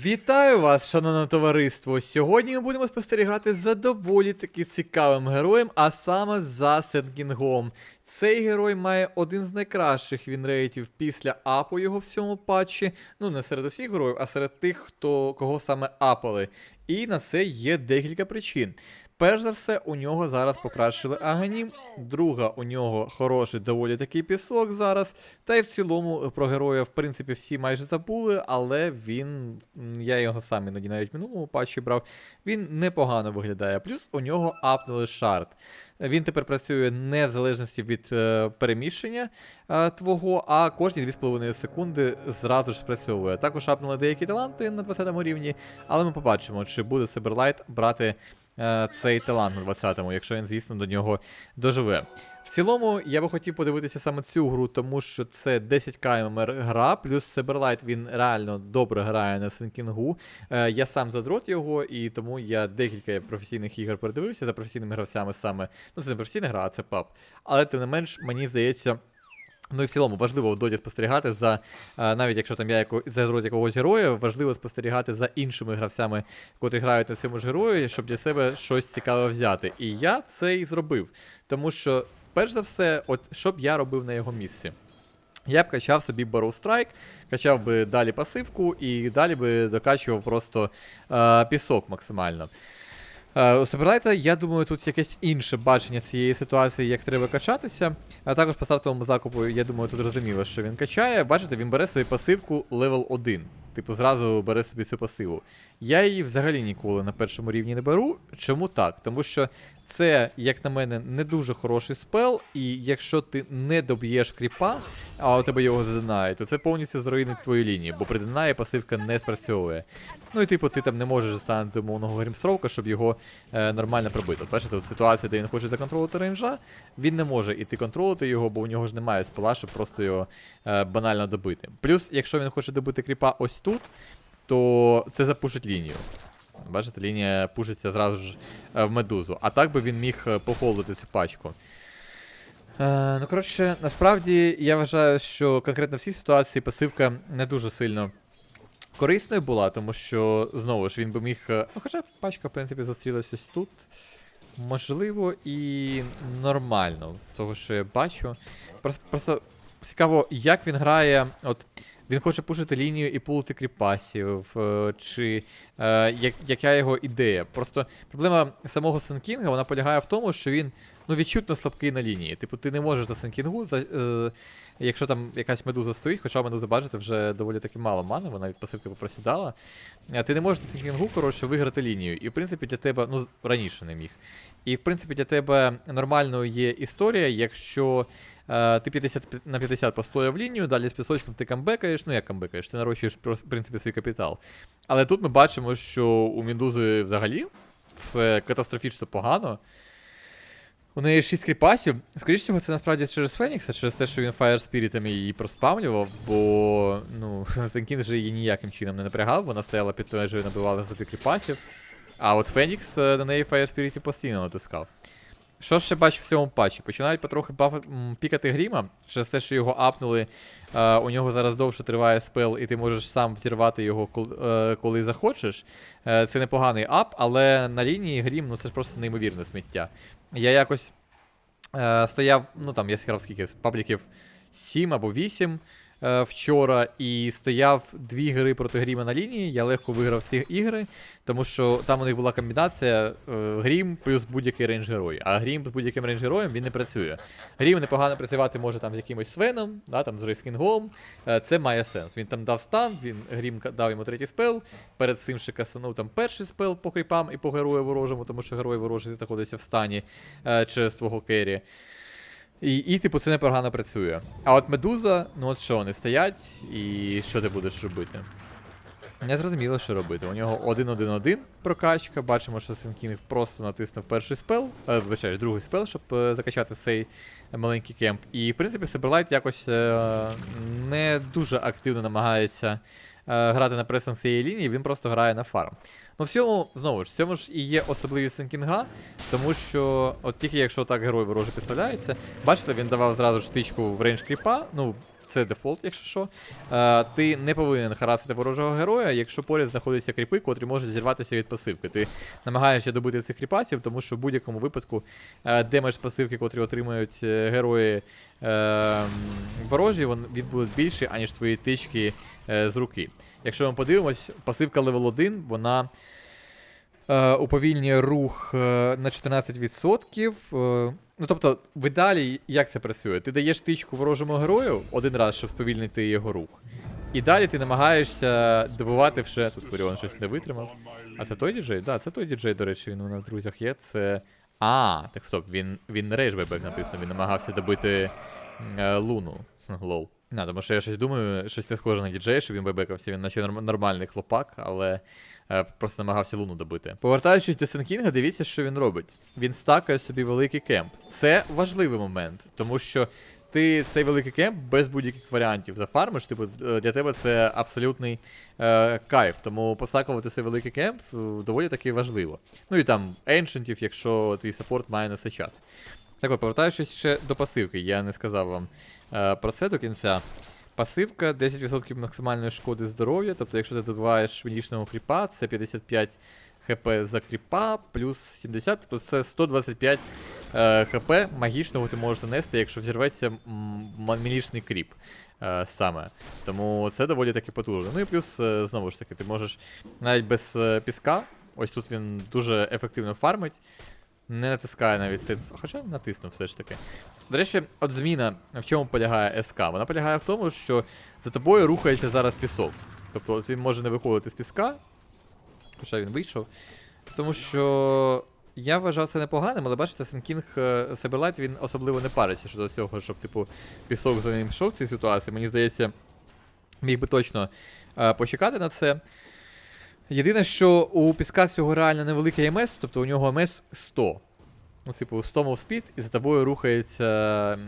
Вітаю вас, шановне товариство! Сьогодні ми будемо спостерігати за доволі таки цікавим героєм, а саме за Сенкінгом. Цей герой має один з найкращих вінрейтів після апу його в цьому патчі. Ну, не серед усіх героїв, а серед тих, хто кого саме апали. І на це є декілька причин. Перш за все, у нього зараз покращили аганім. Друга, у нього хороший доволі такий пісок зараз. Та й в цілому е, про героя, в принципі, всі майже забули, але він. Я його сам іноді навіть в минулому патчі брав. Він непогано виглядає. Плюс у нього апнули шарт. Він тепер працює не в залежності від е, переміщення е, твого, а кожні 2,5 секунди зразу ж спрацьовує. Також апнули деякі таланти на 20 рівні, але ми побачимо, чи буде Сиберлайт брати цей талант на 20-му, якщо він, звісно, до нього доживе. В цілому, я би хотів подивитися саме цю гру, тому що це 10к ММР гра, плюс Сиберлайт він реально добре грає на Синкінгу. Е, я сам задрот його, і тому я декілька професійних ігор передивився за професійними гравцями саме. Ну, це не професійна гра, а це паб. Але тим не менш, мені здається. Ну і в цілому важливо в доді спостерігати за, е, навіть якщо там я яко, задрот якогось героя, важливо спостерігати за іншими гравцями, котрі грають на цьому ж герої, щоб для себе щось цікаве взяти. І я це і зробив. Тому що, перш за все, от що б я робив на його місці? Я б качав собі Barrow Strike, качав би далі пасивку і далі би докачував просто е, пісок максимально. Е, У Саберлайта, я думаю, тут якесь інше бачення цієї ситуації, як треба качатися. А також по стартовому закупу, я думаю, тут зрозуміло, що він качає. Бачите, він бере собі пасивку левел 1. Типу, зразу бере собі цю пасиву. Я її взагалі ніколи на першому рівні не беру. Чому так? Тому що це, як на мене, не дуже хороший спел, і якщо ти не доб'єш кріпа, а у тебе його задинає, то це повністю зруйнить твою лінію, бо при динаї пасивка не спрацьовує. Ну і типу, ти там не можеш станути умовного грімстроука, щоб його е, нормально пробити. Бачите, от ситуація, де він хоче законтролити рейнджа, він не може іти контролити його, бо у нього ж немає спела, щоб просто його е, банально добити. Плюс, якщо він хоче добити кріпа ось тут, то це запушить лінію. Бачите, лінія пушиться зразу ж е, в медузу. А так би він міг е, похолодити цю пачку. Е, ну, коротше, насправді я вважаю, що конкретно в цій ситуації пасивка не дуже сильно корисною була, тому що, знову ж, він би міг. е, Ну, хоча пачка, в принципі, застрілась ось тут. Можливо, і нормально, з того, що я бачу. Просто, просто цікаво, як він грає. От він хоче пушити лінію і пулити кріпасів, е, чи е, як, яка його ідея. Просто проблема самого Сенкінга вона полягає в тому, що він ну, відчутно слабкий на лінії. Типу, ти не можеш на Сенкінгу, за, е, якщо там якась медуза стоїть, хоча медуза, бачите, вже доволі таки мало мани, вона від пасивки попросідала. Ти не можеш на Сенкінгу, коротше, виграти лінію. І в принципі для тебе, ну, раніше не міг. І в принципі для тебе нормальною є історія, якщо е, ти 50 на 50 постояв лінію, далі з пісочком ти камбекаєш, ну як камбекаєш, ти нарощуєш в принципі свій капітал. Але тут ми бачимо, що у Міндузи взагалі все катастрофічно погано. У неї 6 кріпасів. Скоріше всього, це насправді через Фенікса, через те, що він Fire Спірітами її проспавнював, бо ну, Сенкін же її ніяким чином не напрягав, вона стояла під межею, набивала собі кріпасів. А от Фенікс е, на неї Fire Spirit постійно натискав. Що ще бачу в цьому патчі? Починають потрохи баф... пікати гріма через те, що його апнули. Е, у нього зараз довше триває спел, і ти можеш сам взірвати його, кол- е, коли захочеш. Е, це непоганий ап, але на лінії грім ну це ж просто неймовірне сміття. Я якось е, стояв, ну там я зіграв скільки пабліків 7 або 8 е, вчора, і стояв дві гри проти Гріма на лінії. Я легко виграв ці ігри, тому що там у них була комбінація е, Грім плюс будь-який рейндж герой. А Грім з будь-яким рейндж героєм він не працює. Грім непогано працювати може там з якимось Свеном, да, там з Рейскінгом. Е, це має сенс. Він там дав стан, він Грім дав йому третій спел. Перед цим ще касанув там перший спел по кріпам і по герою ворожому, тому що герой ворожий знаходиться в стані е, через твого керрі. І, і, типу, це непогано працює. А от медуза, ну от що, вони стоять, і що ти будеш робити? Не зрозуміло, що робити. У нього 1-1-1 прокачка. Бачимо, що Сенкінг просто натиснув перший спел, е, вибачаю, другий спел, щоб е, закачати цей маленький кемп. І, в принципі, Сиберлайт якось е, не дуже активно намагається грати на пресинг цієї лінії, він просто грає на фарм. Ну, в цьому, знову ж, в цьому ж і є особливість Сенкінга, тому що, от тільки якщо так герой вороже підставляється, бачите, він давав зразу ж тичку в рейндж кріпа, ну, це дефолт, якщо що. Е, ти не повинен харасити ворожого героя, якщо поряд знаходяться кріпи, котрі можуть зірватися від пасивки. Ти намагаєшся добити цих кріпасів, тому що в будь-якому випадку е, демедж пасивки, котрі отримують е, герої е, ворожі, він, буде більший, аніж твої тички е, з руки. Якщо ми подивимось, пасивка левел 1, вона уповільнює рух е, на 14%. Е, ну тобто, в ідеалі, як це працює? Ти даєш тичку ворожому герою один раз, щоб сповільнити його рух. І далі ти намагаєшся добивати вже. Тут Фуріон щось не витримав. А це той діджей? Да, це той діджей, до речі, він у нас в друзях є. Це. А, так стоп, він, він не рейдж бебек написано, він намагався добити е, луну. Лоу. На, тому що я щось думаю, щось не схоже на діджей, що він бебекався, він наче нормальний хлопак, але е, просто намагався луну добити. Повертаючись до Сенкінга, дивіться, що він робить. Він стакає собі великий кемп. Це важливий момент, тому що ти цей великий кемп без будь-яких варіантів зафармиш, типу, е, для тебе це абсолютний е, кайф. Тому посакувати цей великий кемп е, доволі таки важливо. Ну і там еншентів, якщо твій саппорт має на це час. Так от, повертаючись ще до пасивки, я не сказав вам е, про це до кінця. Пасивка 10% максимальної шкоди здоров'я, тобто, якщо ти добиваєш мінішного кріпа, це 55 хп за кріпа, плюс 70, тобто це 125 е, хп магічного ти можеш нанести, якщо взірветься м- мінішний кріп. Е, саме. Тому це доволі таки потужно. Ну і плюс, е, знову ж таки, ти можеш навіть без е, піска, ось тут він дуже ефективно фармить. Не натискає навіть сит, хоча натиснув все ж таки. До речі, от зміна в чому полягає СК? Вона полягає в тому, що за тобою рухається зараз пісок. Тобто він може не виходити з піска, хоча він вийшов. Тому що я вважав це непоганим, але бачите, Сенкінг Себерлайт він особливо не париться щодо цього, щоб, типу, пісок за ним йшов в цій ситуації. Мені здається, міг би точно е, почекати на це. Єдине, що у піска цього реально невеликий МС, тобто у нього МС 100. Ну, типу, 100 мов спід, і за тобою рухається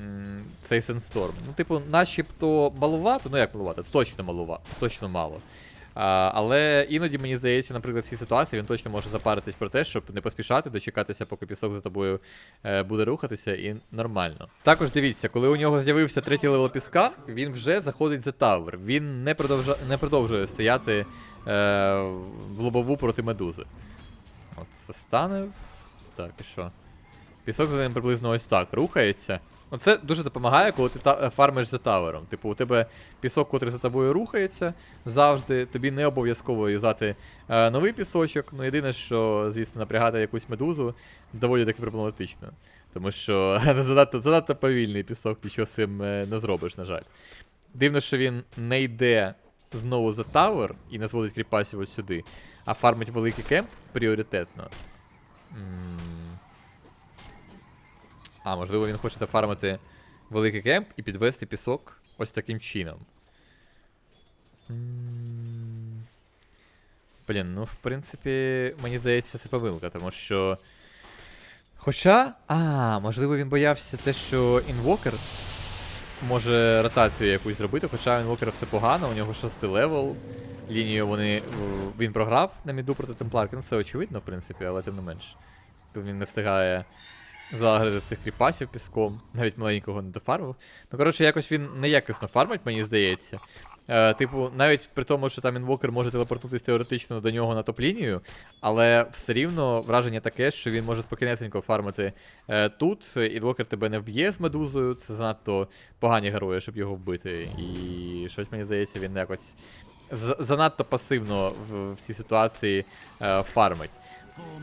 цей Сенсторм. Ну, типу, начебто малувато, ну як малувато, точно малувато, точно мало. А, але іноді мені здається, наприклад, в цій ситуації він точно може запаритись про те, щоб не поспішати, дочекатися, поки пісок за тобою е, буде рухатися, і нормально. Також дивіться, коли у нього з'явився третій левел піска, він вже заходить за тавер. Він не, продовжа... не продовжує стояти в лобову проти медузи. От це стане. Так, і що? Пісок за ним приблизно ось так рухається. Оце дуже допомагає, коли ти та- е, фармиш за тавером. Типу, у тебе пісок, котрий за тобою рухається, завжди тобі не обов'язково юзати е, новий пісочок. Ну єдине, що, звісно, напрягати якусь медузу доволі таки проблематично. Тому що занадто, занадто повільний пісок, нічого з цим е, не зробиш, на жаль. Дивно, що він не йде знову за тавер і не зводить кріпасів ось сюди, а фармить великий кемп пріоритетно. А, можливо, він хоче зафармити великий кемп і підвести пісок ось таким чином. Блін, ну в принципі, мені здається, це помилка, тому що. Хоча. А, можливо, він боявся те, що інвокер може ротацію якусь зробити, хоча він вокера все погано, у нього шостий левел. Лінію вони. Він програв на міду проти темпларки. Ну це очевидно, в принципі, але тим не менш. Тут він не встигає залагрити цих кріпасів піском, навіть маленького не дофармив. Ну, коротше, якось він неякісно фармить, мені здається. Е, типу, навіть при тому, що там інвокер може телепортнутися теоретично до нього на топ-лінію, але все рівно враження таке, що він може спокійнесенько фармити е, тут. Інвокер тебе не вб'є з медузою, це занадто погані герої, щоб його вбити. І щось мені здається, він якось занадто пасивно в, в цій ситуації е, фармить.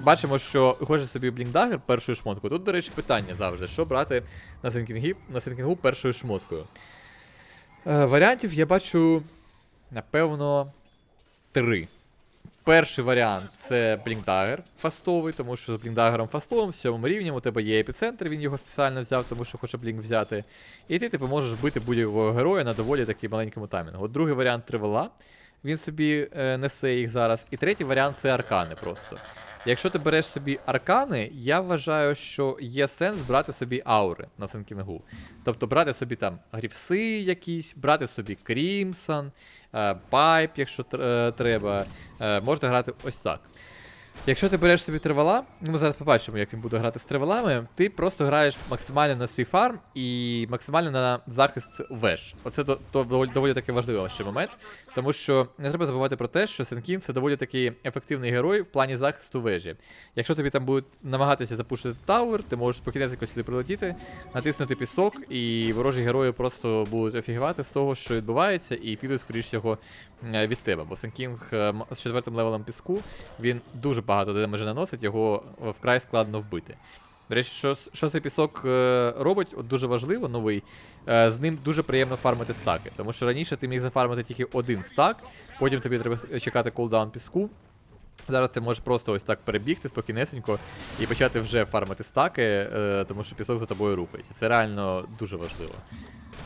Бачимо, що хоче собі блінкдагер першою шмоткою. Тут, до речі, питання завжди: що брати на синкінгі, на синкінгу першою шмоткою. Е, варіантів я бачу, напевно, три. Перший варіант це блінкдагер фастовий, тому що з блінкдагером фастовим в сьомому рівні у тебе є епіцентр, він його спеціально взяв, тому що хоче блінк взяти. І ти типу, можеш бити будь-якого героя на доволі таки маленькому таймінгу. От другий варіант тривала. Він собі е, несе їх зараз. І третій варіант це аркани просто. Якщо ти береш собі аркани, я вважаю, що є сенс брати собі аури на Сенкінгу. Тобто брати собі там грівси якісь, брати собі Крімсон, пайп, якщо е, треба. Е, можна грати ось так. Якщо ти береш собі тривала, ну ми зараз побачимо, як він буде грати з тривалами, ти просто граєш максимально на свій фарм і максимально на захист веж. Оце то, то доволі, таки важливий ще момент, тому що не треба забувати про те, що Сенкін це доволі таки ефективний герой в плані захисту вежі. Якщо тобі там будуть намагатися запушити тавер, ти можеш спокійненько сюди прилетіти, натиснути пісок, і ворожі герої просто будуть офігівати з того, що відбувається, і підуть, скоріш всього, від тебе. Бо Сенкінг е, з четвертим левелом піску він дуже багато демеджа наносить, його е, вкрай складно вбити. До речі, що, що цей пісок е, робить, от дуже важливо, новий. Е, з ним дуже приємно фармити стаки. Тому що раніше ти міг зафармити тільки один стак, потім тобі треба чекати кулдаун піску. Зараз ти можеш просто ось так перебігти спокійнесенько і почати вже фармити стаки, тому що пісок за тобою рухається. Це реально дуже важливо.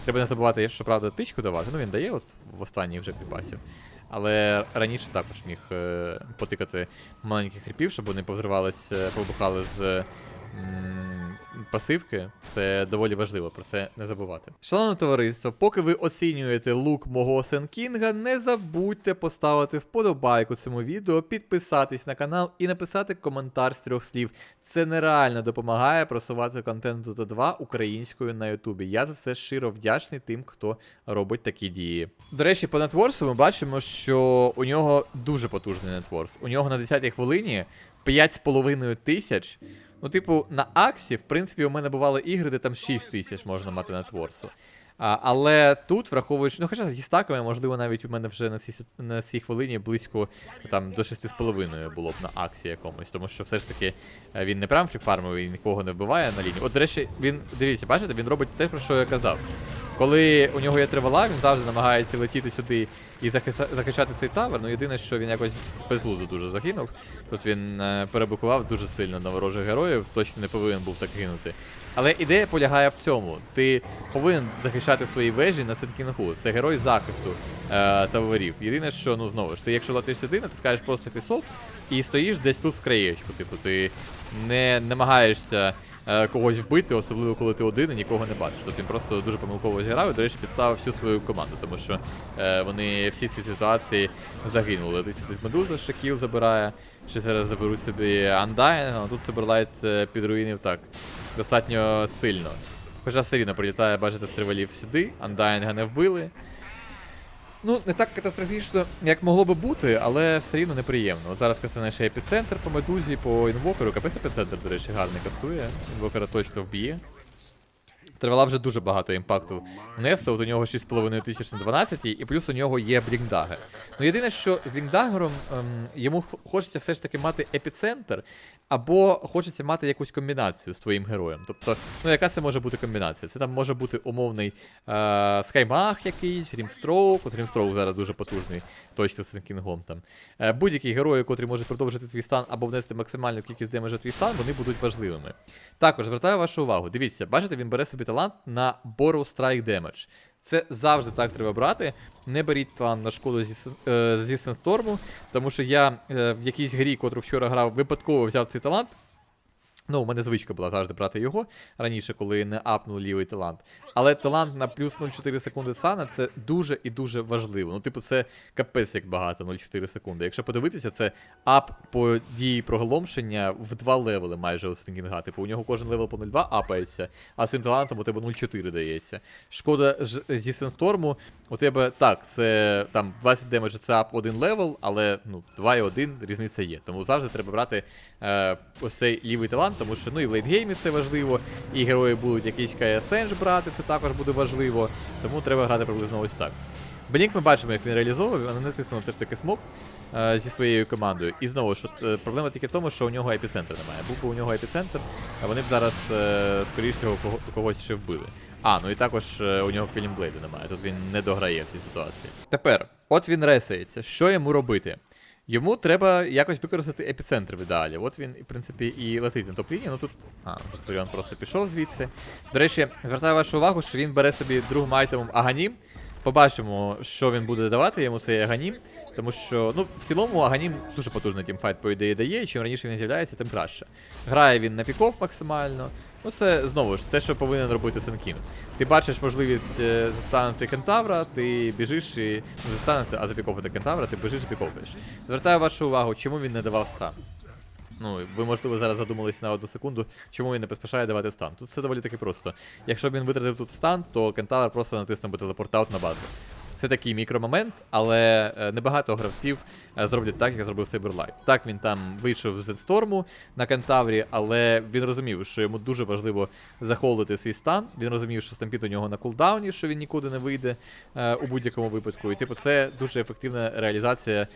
Треба не забувати, що правда тичку давати. Ну він дає от в останній вже підпасів. Але раніше також міг е, потикати маленьких хрипів, щоб вони повзривались, побухали з м, пасивки. Це доволі важливо, про це не забувати. Шановне товариство, поки ви оцінюєте лук мого Сенкінга, не забудьте поставити вподобайку цьому відео, підписатись на канал і написати коментар з трьох слів. Це нереально допомагає просувати контент Dota 2 українською на Ютубі. Я за це щиро вдячний тим, хто робить такі дії. До речі, по нетворсу ми бачимо, що у нього дуже потужний нетворс. У нього на 10-й хвилині 5,5 тисяч. Ну, типу, на Аксі, в принципі, у мене бували ігри, де там 6 тисяч можна мати нетворсу. А, але тут, враховуючи, ну хоча зі стаками, можливо, навіть у мене вже на цій, на цій хвилині близько там, до 6,5 було б на акції якомусь, тому що все ж таки е, він не прям фріфармовий нікого не вбиває на лінії. От, до речі, він, дивіться, бачите, він робить те, про що я казав. Коли у нього є тривала, він завжди намагається летіти сюди і захищати цей тавер. Ну єдине, що він якось безглуздо дуже загинув. Тут він е, перебукував дуже сильно на ворожих героїв, точно не повинен був так гинути. Але ідея полягає в цьому. Ти повинен захищати свої вежі на сеткінгу. Це герой захисту е, таверів. Єдине, що ну знову ж ти, якщо летиш сюди, натискаєш просто пісок і стоїш десь тут з краєчку. Типу, ти не намагаєшся когось вбити, особливо коли ти один і нікого не бачиш. Тобто він просто дуже помилково зіграв і, до речі, підставив всю свою команду, тому що е, вони всі ці ситуації загинули. Десь десь медуза ще кіл забирає. Ще зараз заберуть собі Undying, а тут Саберлайт е, підруїнив так. Достатньо сильно. Хоча все рівно прилітає, бачите, стривалів сюди, Undying не вбили. Ну, не так катастрофічно, як могло би бути, але все рівно неприємно. Зараз касане ще епіцентр по медузі, по інвокеру. Капець епіцентр, до речі, гарний кастує. Інвокера точно вб'є. Тривала вже дуже багато імпакту внести, от у нього 6,5 тисяч на 12, і плюс у нього є Блінкдагер. Ну єдине, що з Блінкдагером ем, йому хочеться все ж таки мати епіцентр, або хочеться мати якусь комбінацію з твоїм героєм. Тобто, ну яка це може бути комбінація? Це там може бути умовний е, скаймах якийсь, Рімстроук. От Рімстроук зараз дуже потужний, точно з кінгом там. Е, будь-який герой, котрий може продовжити твій стан або внести максимальну кількість демеджа твій стан, вони будуть важливими. Також звертаю вашу увагу. Дивіться, бачите, він бере собі талант на Borrow Strike Damage. Це завжди так треба брати. Не беріть талант на шкоду зі, е, зі Сенсторму, тому що я е, в якійсь грі, котру вчора грав, випадково взяв цей талант. Ну, у мене звичка була завжди брати його раніше, коли не апнув лівий талант. Але талант на плюс 0,4 секунди сана це дуже і дуже важливо. Ну, типу, це капець як багато 0,4 секунди. Якщо подивитися, це ап по дії проголомшення в два левели майже у Стінгінга. Типу, у нього кожен левел по 0,2 апається, а з цим талантом у тебе 0,4 дається. Шкода ж- зі Сенсторму, у тебе так, це там 20 демеджа це ап один левел, але ну, 2 і 1 різниця є. Тому завжди треба брати е, ось цей лівий талант, тому що ну і в лейтгеймі це важливо, і герої будуть якийсь КСНЖ брати, це також буде важливо. Тому треба грати приблизно ось так. Блінк ми бачимо, як він реалізовував, він натиснув все ж таки смок е, зі своєю командою. І знову ж, е, проблема тільки в тому, що у нього епіцентр немає. Був би у нього епіцентр, а вони б зараз, е, скоріш всього, кого, когось ще вбили. А, ну і також е, у нього Кілімблейду немає, тут він не дограє в цій ситуації. Тепер, от він ресається, що йому робити? Йому треба якось використати епіцентр в ідеалі. От він, в принципі, і летить на топ-лінії. Ну тут. А, Фуріон просто пішов звідси. До речі, звертаю вашу увагу, що він бере собі другим айтемом Аганім. Побачимо, що він буде давати йому цей Аганім. Тому що, ну, в цілому Аганім дуже потужний тімфайт, по ідеї, дає, і чим раніше він з'являється, тим краще. Грає він на піков максимально. Ну, це знову ж те, що повинен робити Сенкін. Ти бачиш можливість е, застанути кентавра, ти біжиш і не застанути, а запіковувати кентавра, ти біжиш і піковуєш. Звертаю вашу увагу, чому він не давав стан. Ну, ви, можливо, зараз задумались на одну секунду, чому він не поспішає давати стан. Тут все доволі таки просто. Якщо б він витратив тут стан, то кентавр просто натиснув би телепортаут на базу. Це такий мікромомент, але е, небагато гравців е, зроблять так, як зробив Saberlight. Так, він там вийшов з Зетсторму на Кентаврі, але він розумів, що йому дуже важливо захолдити свій стан. Він розумів, що стампіт у нього на кулдауні, що він нікуди не вийде е, у будь-якому випадку. І типу, це дуже ефективна реалізація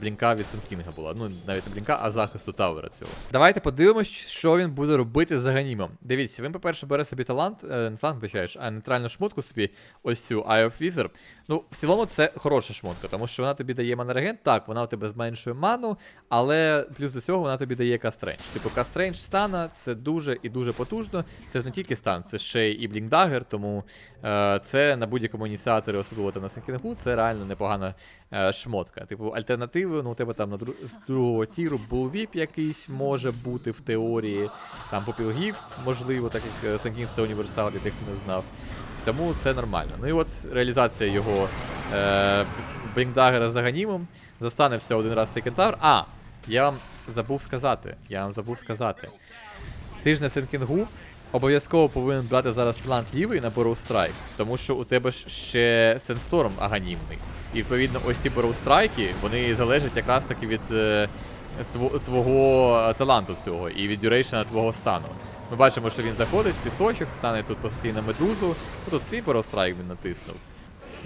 блінка від Сенкінга була. Ну, навіть не блінка, а захисту Тавера цього. Давайте подивимось, що він буде робити за ганімом. Дивіться, він, по-перше, бере собі талант, не талант, вибачаєш, а нейтральну шмотку собі, ось цю Eye of Wizard. Ну, в цілому це хороша шмотка, тому що вона тобі дає манереген, так, вона у тебе зменшує ману, але плюс до цього вона тобі дає кастрейндж. Типу, кастрейндж стана це дуже і дуже потужно. Це ж не тільки стан, це ще і блінкдагер, тому е, це на будь-якому ініціаторі, особливо там на Сенкінгу, це реально непогана е, шмотка. Типу, альтернативи, ну у тебе там на дру... з другого тіру булвіп якийсь може бути в теорії, там попілгіфт, можливо, так як Сенкінг це універсал, для тих, не знав. Тому це нормально. Ну і от реалізація його е, Блінкдагера за ганімом. Застаневся один раз цей кентавр. А, я вам забув сказати. Я вам забув сказати. Ти Сенкінгу обов'язково повинен брати зараз талант лівий на Борроw Strike, тому що у тебе ж ще Сенсторм аганімний. І відповідно ось ці Борроw Strike, вони залежать якраз таки від е, тво- твого таланту цього і від дюрейшена твого стану. Ми бачимо, що він заходить в пісочок, стане тут постійно медузу. Ну, Тут свій Strike він натиснув.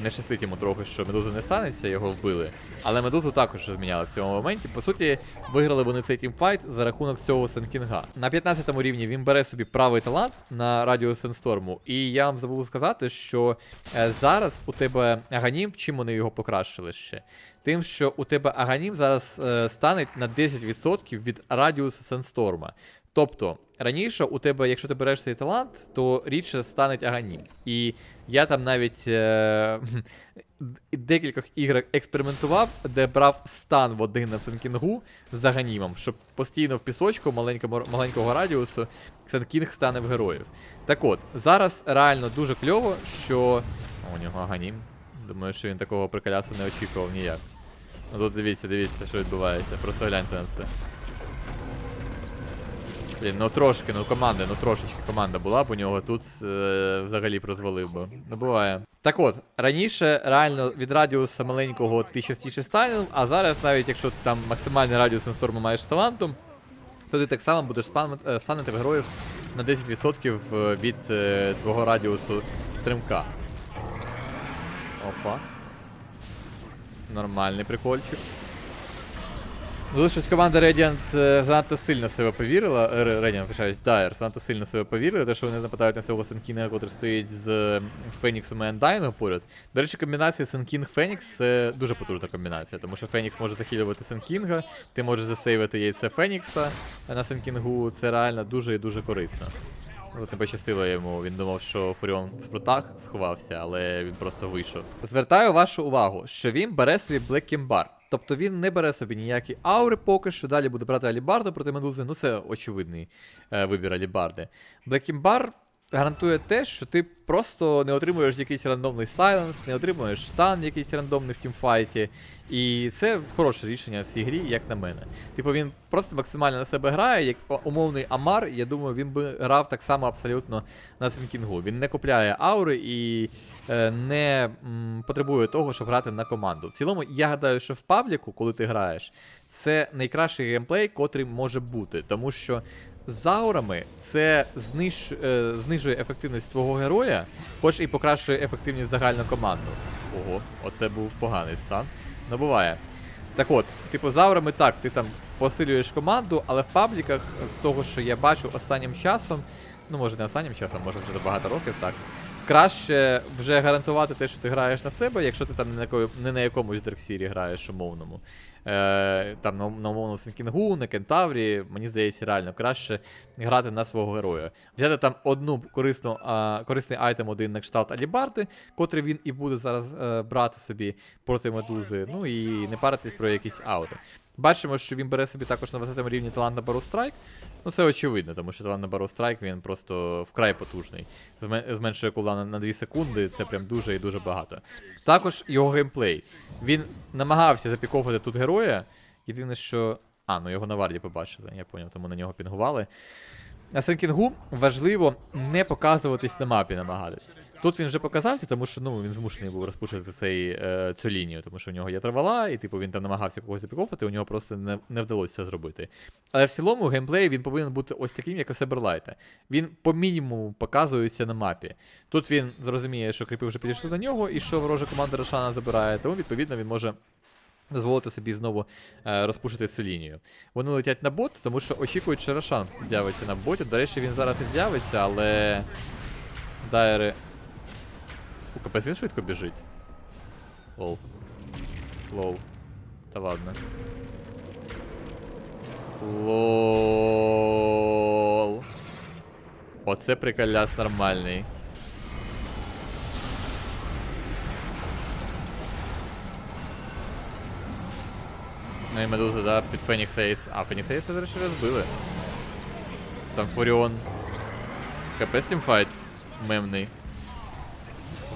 Не щастить йому трохи, що медузи не станеться, його вбили. Але медузу також зміняли в цьому моменті. По суті, виграли вони цей тімфайт за рахунок цього Сенкінга. На 15 рівні він бере собі правий талант на радіо Сенсторму. І я вам забув сказати, що е, зараз у тебе Аганім, чим вони його покращили ще? Тим, що у тебе Аганім зараз е, стане на 10% від радіусу Сенсторма. Тобто, раніше у тебе, якщо ти береш цей талант, то рідше стане аганім. І я там навіть е- декількох іграх експериментував, де брав стан в один на Сенкінгу з аганімом, щоб постійно в пісочку маленького, маленького радіусу Сенкінг стане в героїв. Так от, зараз реально дуже кльово, що. О, у нього аганім. Думаю, що він такого приколясу не очікував ніяк. Ну тут дивіться, дивіться, що відбувається. Просто гляньте на це. Блін, ну трошки, ну команда, ну трошечки команда була б у нього тут е, взагалі б розвалив би. Ну буває. Так от, раніше реально від радіуса маленького ти частіше станів, а зараз навіть якщо ти там максимальний радіус інсторму маєш талантом, то ти так само будеш е, станити в героїв на 10% від е, твого радіусу стрибка. Опа. Нормальний прикольчик. Ну, команда Radiant е, занадто сильно себе повірила. Е, Radiant, вибачаюсь, Dire занадто сильно себе повірили, те, що вони нападають на свого Сенкінга, який стоїть з Феніксом і Ендайном поряд. До речі, комбінація Сенкінг Фенікс це дуже потужна комбінація, тому що Фенікс може захилювати Сенкінга, ти можеш засейвити яйце Фенікса на Сенкінгу. Це реально дуже і дуже корисно. От не пощастило йому, він думав, що Фуріон в спрутах сховався, але він просто вийшов. Звертаю вашу увагу, що він бере Black Kimbar. Тобто він не бере собі ніякі аури поки що, далі буде брати Алібарду проти медузи. Ну це очевидний е, вибір Алібарди. Kimbar гарантує те, що ти просто не отримуєш якийсь рандомний сайленс, не отримуєш стан якийсь рандомний в тімфайті. І це хороше рішення в цій грі, як на мене. Типу він просто максимально на себе грає, як умовний Амар, я думаю, він би грав так само абсолютно на Сенкінгу. Він не купляє аури і е, не м, потребує того, щоб грати на команду. В цілому, я гадаю, що в пабліку, коли ти граєш, це найкращий геймплей, котрий може бути, тому що. З аурами це зниж, е, знижує ефективність твого героя, хоч і покращує ефективність загальну команду. Ого, оце був поганий стан. Ну буває. Так от, типу, з аурами так, ти там посилюєш команду, але в пабліках, з того, що я бачу останнім часом, ну може не останнім часом, може вже багато років, так. Краще вже гарантувати те, що ти граєш на себе, якщо ти там не на, якої- не на якомусь Дарксірі граєш умовному. Е, там на, на умовному Сенкінгу, на Кентаврі, мені здається, реально краще грати на свого героя. Взяти там одну корисну, а, корисний айтем, один на кшталт Алібарди, котрий він і буде зараз е, брати собі проти медузи, ну і не паритись про якісь аути. Бачимо, що він бере собі також на 20 рівні талант на Barrow Strike. Ну це очевидно, тому що талант на Barrow Strike він просто вкрай потужний. Зменшує кулдаун на 2 секунди, це прям дуже і дуже багато. Також його геймплей. Він намагався запіковувати тут героя. Єдине, що А, ну його на варді побачили, я поняв, тому на нього пінгували. На Сенкінгу важливо не показуватись на мапі, намагатись. Тут він вже показався, тому що ну, він змушений був розпушити цей, е, цю лінію, тому що в нього є травала, і типу він там намагався когось запікофати, у нього просто не, не вдалося це зробити. Але в цілому геймплей він повинен бути ось таким, як у Себерлайта. Він по мінімуму показується на мапі. Тут він зрозуміє, що кріпи вже підійшли до нього, і що ворожа команда Рошана забирає, тому відповідно він може дозволити собі знову е, розпушити цю лінію. Вони летять на бот, тому що очікують, що Рошан з'явиться на боті. До речі, він зараз і з'явиться, але. Дайри. У капець він швидко біжить. Лол. Лол. Та ладно. Лол. Оце приколяс нормальний. Ну і медуза, да, під Фенікс Ейс. А, Фенікс Ейс, до речі, розбили. Там Фуріон. Капець тімфайт мемний.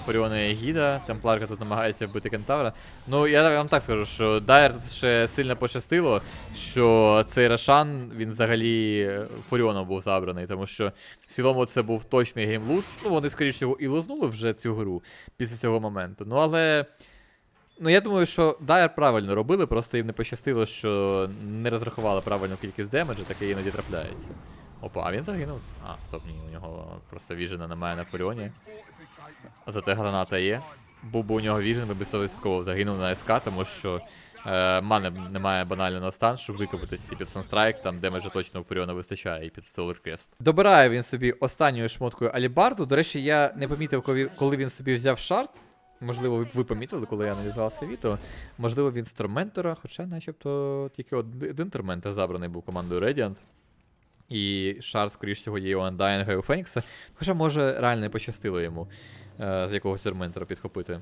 У Фуріона є гіда, Темпларка тут намагається вбити кентавра. Ну, я вам так скажу, що Дайер ще сильно пощастило, що цей Рошан, він взагалі Фуріоном був забраний, тому що в цілому це був точний геймлуз. Ну, вони, скоріше всього, і лузнули вже цю гру після цього моменту. Ну, але. Ну, я думаю, що Дайер правильно робили, просто їм не пощастило, що не розрахували правильну кількість демеджу, таке іноді трапляється. Опа, а він загинув? А, стоп, ні, у нього просто віжена немає на Фуріоні. Зате граната є. Був би у нього віжен, би безсовістково загинув на СК, тому що е, мани немає банально на стан, щоб викопатись і під Санстрайк, там демеджа точно у Фуріона вистачає і під Solar Crest. Добирає він собі останньою шмоткою Алібарду. До речі, я не помітив, коли- він собі взяв шарт. Можливо, ви- помітили, коли я аналізував це відео. Можливо, він з Торментора, хоча начебто тільки один Торментор забраний був командою Radiant. І шарт, скоріш всього, є у Undying і у Фенікса. Хоча, може, реально не пощастило йому з якогось Торментора підхопити.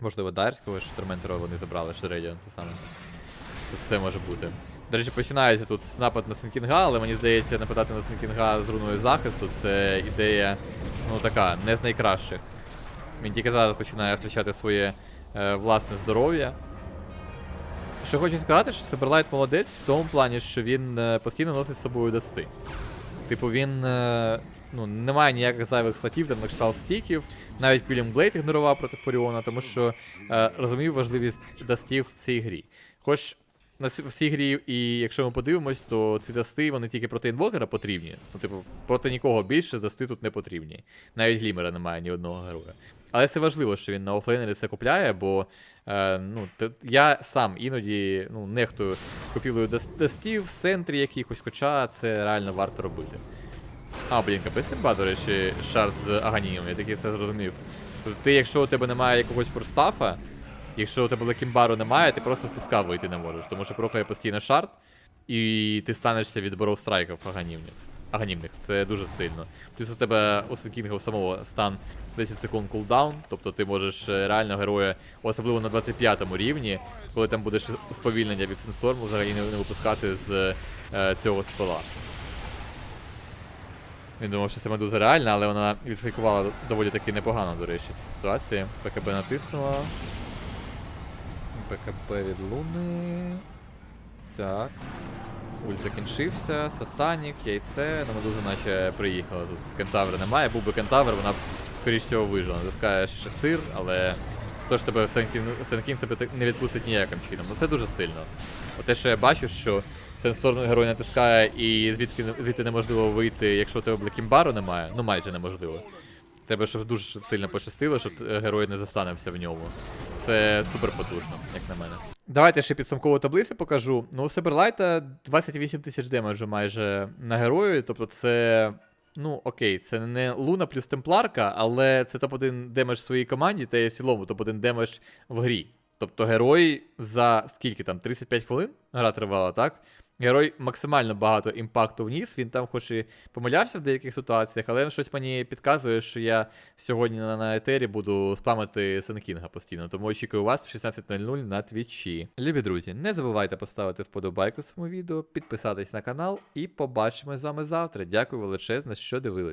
Можливо, Дайрського ж Торментора вони забрали, Radiant те саме. Тут все може бути. До речі, починається тут напад на Сенкінга, але мені здається, нападати на Сенкінга з руною захисту це ідея, ну така, не з найкращих. Він тільки зараз починає втрачати своє е, власне здоров'я. Що хочу сказати, що Саберлайт молодець в тому плані, що він е, постійно носить з собою дасти. Типу, він е, ну, не має ніяких зайвих статів, там на кшталт стіків. Навіть Пілім Блейд ігнорував проти Фуріона, тому що е, розумів важливість дастів в цій грі. Хоч на в цій грі, і якщо ми подивимось, то ці дасти вони тільки проти інвокера потрібні. Ну, типу, проти нікого більше дасти тут не потрібні. Навіть глімера немає ні одного героя. Але це важливо, що він на офлейнері це купляє, бо е, ну, я сам іноді ну, нехтую купівлею дастів в центрі якихось, хоча це реально варто робити. А, блін, капець імба, до речі, шарт з Аганієм, я таки це зрозумів. Тобто ти, якщо у тебе немає якогось форстафа, якщо у тебе лекімбару немає, ти просто з піска вийти не можеш, тому що прокає постійно шарт, і ти станешся від боров страйків аганімних. Аганімних, це дуже сильно. Плюс у тебе у Сенкінга самого стан 10 секунд кулдаун, тобто ти можеш е, реально героя, особливо на 25 рівні, коли там будеш сповільнення від Сенсторму, взагалі не випускати з е, цього спила. Він думав, що це медуза реальна, але вона відфейкувала доволі таки непогано, до речі, в цій ситуації. ПКБ натиснула. ПКБ від Луни. Так. Ульт закінчився, Сатанік, яйце. На медузу наче приїхала тут. Кентавра немає, був би кентавр, вона б скоріш всього вижила. Натискаєш сир, але хто ж тебе Сенкін тебе не відпустить ніяким чином. Ну це дуже сильно. От те, що я бачу, що Сенсторм герой натискає і звідки звідти неможливо вийти, якщо у тебе Блекімбару немає, ну майже неможливо. Тебе щоб дуже сильно пощастило, щоб е, герой не застанався в ньому. Це супер потужно, як на мене. Давайте ще підсумкову таблицю покажу. Ну, у Сиберлайта 28 тисяч демеджу майже на герою, тобто це. Ну, окей, це не Луна плюс Темпларка, але це топ-1 демедж в своїй команді, та є в цілому топ-1 демедж в грі. Тобто герой за скільки там, 35 хвилин гра тривала, так? Герой максимально багато імпакту вніс. Він там, хоч і помилявся в деяких ситуаціях, але щось мені підказує, що я сьогодні на, на етері буду спамити Сенкінга постійно. Тому очікую вас в 16.00 на твічі. Любі друзі, не забувайте поставити вподобайку цьому відео, підписатись на канал і побачимось з вами завтра. Дякую величезне, що дивились.